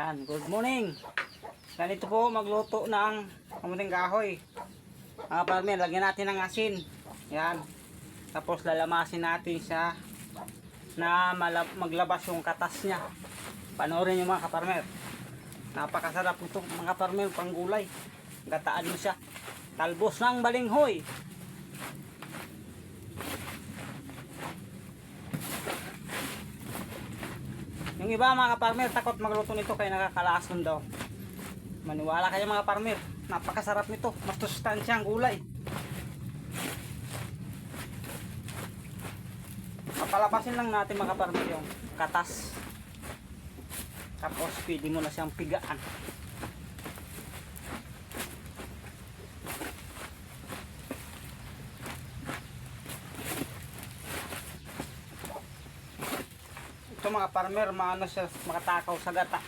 Yan, good morning. Ganito po magluto ng kamuting kahoy. Mga parmer, lagyan natin ng asin. Yan. Tapos lalamasin natin siya na maglabas yung katas niya. Panoorin yung mga kaparmer. Napakasarap nito mga kaparmer, panggulay. Gataan mo siya. Talbos ng balinghoy. Yung iba mga farmer takot magluto nito kaya nakakalason daw. Maniwala kayo mga farmer, napakasarap nito, mas sustansya ang gulay. Papalabasin lang natin mga farmer yung katas. Tapos pwede mo na siyang pigaan. Ito mga farmer, maano siya makatakaw sa gata.